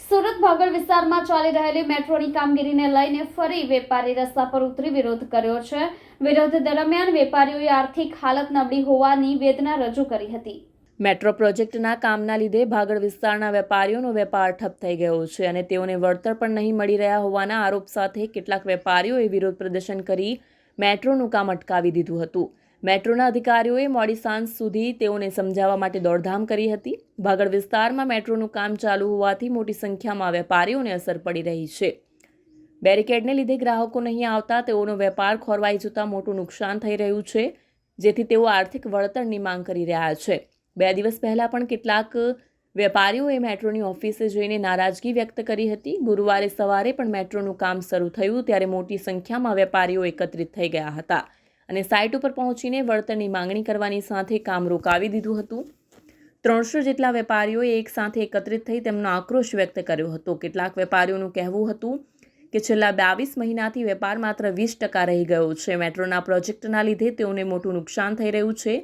સુરત ભાગળ વિસ્તારમાં ચાલી રહેલી મેટ્રોની કામગીરીને લઈને ફરી વેપારી રસ્તા પર ઉતરી વિરોધ કર્યો છે. વિરોધ દરમિયાન વેપારીઓએ આર્થિક હાલત નબળી હોવાની વેદના રજૂ કરી હતી. મેટ્રો પ્રોજેક્ટના કામના લીધે ભાગળ વિસ્તારના વેપારીઓનો વેપાર ઠપ થઈ ગયો છે અને તેઓને વળતર પણ નહીં મળી રહ્યા હોવાના આરોપ સાથે કેટલાક વેપારીઓએ વિરોધ પ્રદર્શન કરી મેટ્રોનું કામ અટકાવી દીધું હતું. મેટ્રોના અધિકારીઓએ મોડી સાંજ સુધી તેઓને સમજાવવા માટે દોડધામ કરી હતી. ભાગળ વિસ્તારમાં મેટ્રોનું કામ ચાલુ હોવાથી મોટી સંખ્યામાં વેપારીઓને અસર પડી રહી છે. બેરિકેડને લીધે ગ્રાહકો નહીં આવતા, તેઓનો વેપાર ખોરવાઈ જતાં મોટું નુકસાન થઈ રહ્યું છે, જેથી તેઓ આર્થિક વળતરની માંગ કરી રહ્યા છે. બે દિવસ પહેલાં પણ કેટલાક વેપારીઓએ મેટ્રોની ઓફિસે જઈને નારાજગી વ્યક્ત કરી હતી. ગુરુવારે સવારે પણ મેટ્રોનું કામ શરૂ થયું, ત્યારે મોટી સંખ્યામાં વેપારીઓ એકત્રિત થઈ ગયા હતા. અને સાઇટ ઉપર પહોંચીને વળતરની માંગણી કરવાની સાથે કામ રોકાવી દીધું હતું. ત્રણસો જેટલા વેપારીઓએ એક સાથે એકત્રિત થઈ તેમનો આક્રોશ વ્યક્ત કર્યો હતો. કેટલાક વેપારીઓનું કહેવું હતું કે છેલ્લા બાવીસ મહિનાથી વેપાર માત્ર વીસ ટકા રહી ગયો છે. મેટ્રોના પ્રોજેક્ટના લીધે તેઓને મોટું નુકસાન થઈ રહ્યું છે.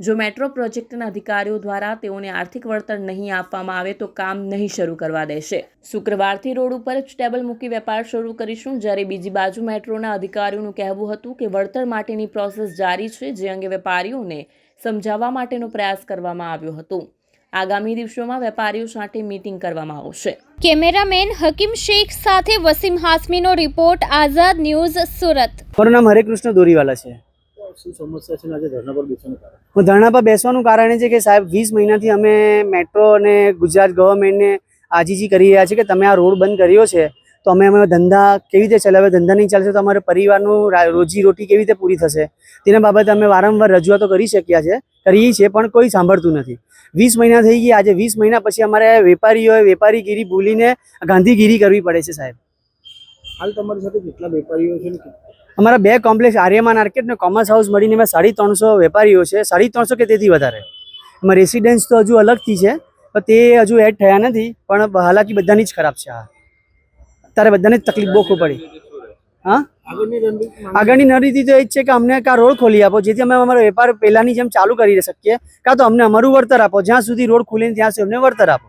જો મેટ્રો પ્રોજેક્ટના અધિકારીઓ દ્વારા તેઓને આર્થિક વળતર નહીં આપવામાં આવે તો કામ નહીં શરૂ કરવા દેશે. શુક્રવારથી રોડ ઉપર જ ટેબલ મૂકી વેપાર શરૂ કરીશું. જ્યારે બીજી બાજુ મેટ્રોના અધિકારીઓનું કહેવું હતું કે વળતર માટેની પ્રોસેસ જારી છે જે અંગે વેપારીઓને સમજાવવા માટેનો પ્રયાસ કરવામાં આવ્યો હતો. આગામી દિવસોમાં વેપારીઓ સાથે મીટિંગ કરવામાં આવશે. કેમેરામેન હકીમ શેખ સાથે વસીમ હાસમીનો રિપોર્ટ આઝાદ ન્યૂઝ સુરત. મારું નામ હરેકૃષ્ણ દોરીવાલા છે. શું સમસ્યા છે આજે ધરણા પર બેસવાનું કારણ? ધરણા પર બેસવાનું કારણ એ છે કે સાહેબ વીસ મહિનાથી અમે મેટ્રો અને ગુજરાત ગવર્મેન્ટને આજીજી કરી રહ્યા છીએ કે તમે આ રોડ બંધ કર્યો છે તો અમે અમે ધંધા કેવી રીતે ચલાવે ધંધા નહીં ચાલશે તો અમારે પરિવારનું રોજી રોટી કેવી રીતે પૂરી થશે? તેના બાબતે અમે વારંવાર રજૂઆતો કરી શક્યા છે કરીએ છીએ પણ કોઈ સાંભળતું નથી. વીસ મહિના થઈ ગયા આજે વીસ મહિના પછી અમારે વેપારીઓએ વેપારીગીરી ભૂલીને ગાંધીગીરી કરવી પડે છે સાહેબ. હાલ તમારી સાથે કેટલા વેપારીઓ છે અમારા બે કોમ્પ્લેક્સ આર્યમાન માર્કેટ ને કોમર્સ હાઉસ મળીને એમાં સાડી ત્રણસો વેપારીઓ છે. સાડી ત્રણસો કે તેથી વધારે? એમાં રેસિડેન્સ તો હજુ અલગથી છે તો તે હજુ એડ થયા નથી પણ હાલાકી બધાની જ ખરાબ છે આ. અત્યારે બધાને જ તકલીફ બહુ ખૂબ પડી. હા? આગળની રણનીતિ નરીતિ તો એ જ છે કે અમને કાં રોડ ખોલી આપો જેથી અમે અમારો વેપાર પહેલાંની જેમ ચાલુ કરી શકીએ કાં તો અમને અમારું વળતર આપો જ્યાં સુધી રોડ ખુલે ત્યાં સુધી અમને વળતર આપો.